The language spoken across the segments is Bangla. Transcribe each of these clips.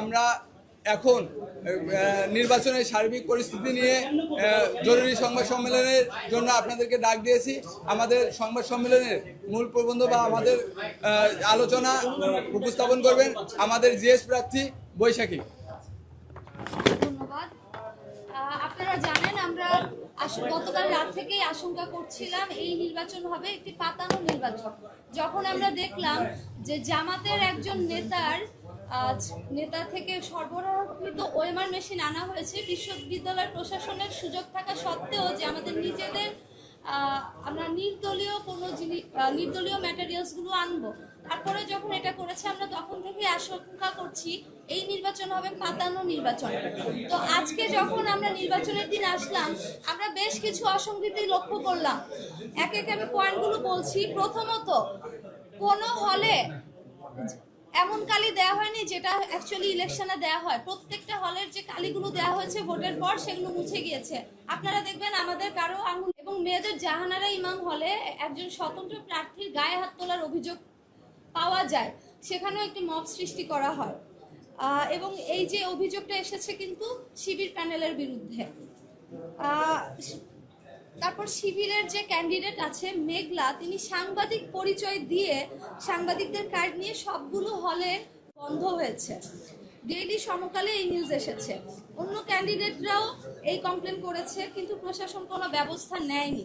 আমরা এখন নির্বাচনের সার্বিক পরিস্থিতি নিয়ে জরুরি সংবাদ সম্মেলনের জন্য আপনাদেরকে ডাক দিয়েছি। আমাদের সংবাদ সম্মেলনের মূল প্রবন্ধ বা আমাদের আলোচনা উপস্থাপন করবেন আমাদের জিএস প্রার্থী বৈশাখী। আপনারা জানেন আমরা গতকাল রাত থেকেই আশঙ্কা করছিলাম এই নির্বাচন হবে একটি পাতানো নির্বাচন। যখন আমরা দেখলাম যে জামাতের একজন নেতার আহ, নেতা থেকে সরবরাহকৃত ওয়েমার মেশিন আনা হয়েছে। বিশ্ববিদ্যালয় প্রশাসনের সুযোগ থাকা সত্ত্বেও যে আমাদের নিজেদের আমরা নির্দলীয় কোনো জিনিস নির্দলীয় ম্যাটেরিয়ালসগুলো আনব। তারপরে যখন এটা করেছে আমরা তখন থেকে আশঙ্কা করছি এই নির্বাচন হবে পাতানো নির্বাচন। তো আজকে যখন আমরা নির্বাচনের দিন আসলাম আমরা বেশ কিছু অসঙ্গতি লক্ষ্য করলাম। এক এক আমি পয়েন্টগুলো বলছি। প্রথমত কোনো হলে এমন কালি দেওয়া হয়নি যেটা অ্যাকচুয়ালি ইলেকশনে দেওয়া হয়। প্রত্যেকটা হলের যে কালিগুলো দেওয়া হয়েছে ভোটের পর সেগুলো মুছে গিয়েছে। আপনারা দেখবেন আমাদের কারও আঙুল এবং মেয়েদের জাহানারা ইমাম হলে একজন স্বতন্ত্র প্রার্থীর গায়ে হাত তোলার অভিযোগ পাওয়া যায়। সেখানেও একটি মব সৃষ্টি করা হয়। এবং এই যে অভিযোগটা এসেছে কিন্তু শিবির প্যানেলের বিরুদ্ধে। তারপর শিবিরের যে ক্যান্ডিডেট আছে মেঘলা, তিনি সাংবাদিক পরিচয় দিয়ে সাংবাদিকদের কার্ড নিয়ে সবগুলো হলে বন্ধ হয়েছে। ডেইলি সমকালে এই নিউজ এসেছে। অন্য ক্যান্ডিডেটরাও এই কমপ্লেন করেছে, কিন্তু প্রশাসন কোনো ব্যবস্থা নেয়নি।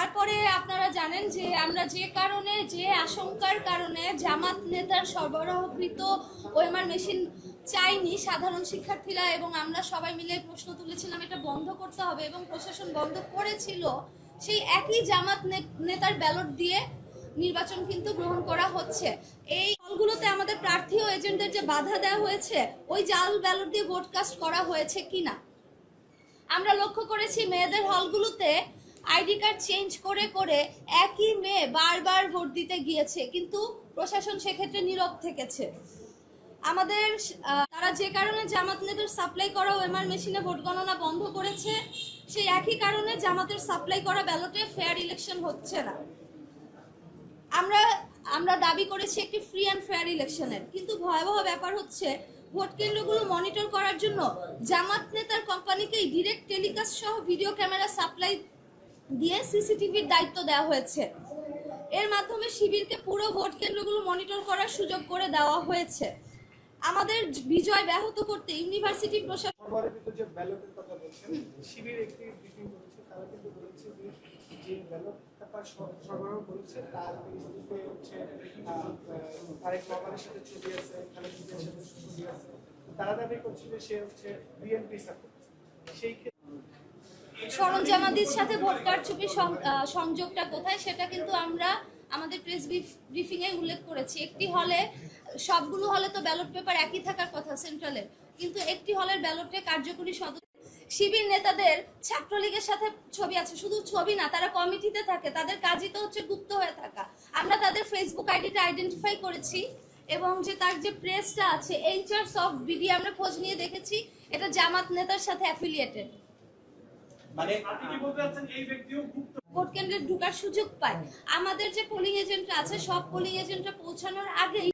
তারপরে আপনারা জানেন যে আমরা যে কারণে, যে আশঙ্কার কারণে জামাত নেতার সরবরাহকৃত ওএমআর মেশিন চাইনি সাধারণ শিক্ষার্থীরা এবং আমরা সবাই মিলে প্রশ্ন তুলেছিলাম, এটা বন্ধ করতে হবে এবং প্রশাসন বন্ধ করেছিল, সেই একই জামাত নেতার ব্যালট দিয়ে নির্বাচন কিন্তু গ্রহণ করা হচ্ছে। এই হলগুলোতে আমাদের প্রার্থী ও এজেন্টদের যে বাধা দেওয়া হয়েছে, ওই জাল ব্যালট দিয়ে ভোট কাস্ট করা হয়েছে কিনা? আমরা লক্ষ্য করেছি মেয়েদের হলগুলোতে আইডি কার্ড চেঞ্জ করে করে একই মেয়ে বারবার ভোট দিতে গিয়েছে, কিন্তু প্রশাসন সেক্ষেত্রে নীরব থেকেছে। আমাদের তারা যে কারণে জামাত নেতার সাপ্লাই করা ওএমআর মেশিনে ভোট গণনা বন্ধ করেছে, সেই একই কারণে জামাতের সাপ্লাই করা ব্যালটে ফেয়ার ইলেকশন হচ্ছে না। আমরা আমরা দাবি করেছি একটি ফ্রি অ্যান্ড ফেয়ার ইলেকশনের, কিন্তু ভয়াবহ ব্যাপার হচ্ছে ভোট কেন্দ্রগুলো মনিটর করার জন্য জামাত নেতার কোম্পানিকেই ডিরেক্ট টেলিকাস্ট সহ ভিডিও ক্যামেরা সাপ্লাই দিয়ে সিসিটিভির দায়িত্ব দেওয়া হয়েছে। এর মাধ্যমে শিবিরকে পুরো ভোট কেন্দ্রগুলো মনিটর করার সুযোগ করে দেওয়া হয়েছে। আমাদের বিজয় ব্যাহত করতে ইউনিভার্সিটি প্রশাসন শিবির একটি তারা কিন্তু বলেছে যে তার দাবি সে হচ্ছে বিএনপি সাপোর্ট সেই ক্ষেত্রে সরঞ্জামাদির সাথে ভোট কারচুপির সং- সংযোগটা কোথায় সেটা কিন্তু আমরা আমাদের প্রেস ব্রিফিং এ উল্লেখ করেছি। একটি হলে সবগুলো হলে তো ব্যালট পেপার একই থাকার কথা সেন্ট্রালের কিন্তু একটি হলের ব্যালটে কার্যকরী সদস্য শিবির নেতাদের ছাত্রলীগের সাথে ছবি আছে। শুধু ছবি না, তারা কমিটিতে থাকে। তাদের কাজই তো হচ্ছে গুপ্ত হয়ে থাকা। আমরা তাদের ফেসবুক আইডিটা আইডেন্টিফাই করেছি এবং যে তার যে প্রেসটা আছে এইচআর অফ বিডি আমরা খোঁজ নিয়ে দেখেছি। এটা জামাত নেতার সাথে অ্যাফিলিয়েটেড মানে আপনি কি বলতে চাচ্ছেন এই ব্যক্তিও গুপ্ত? ভোট কেন্দ্রে ঢোকার সুযোগ পায়। আমাদের যে পোলিং এজেন্ট আছে সব পোলিং এজেন্টরা পৌঁছানোর আগেই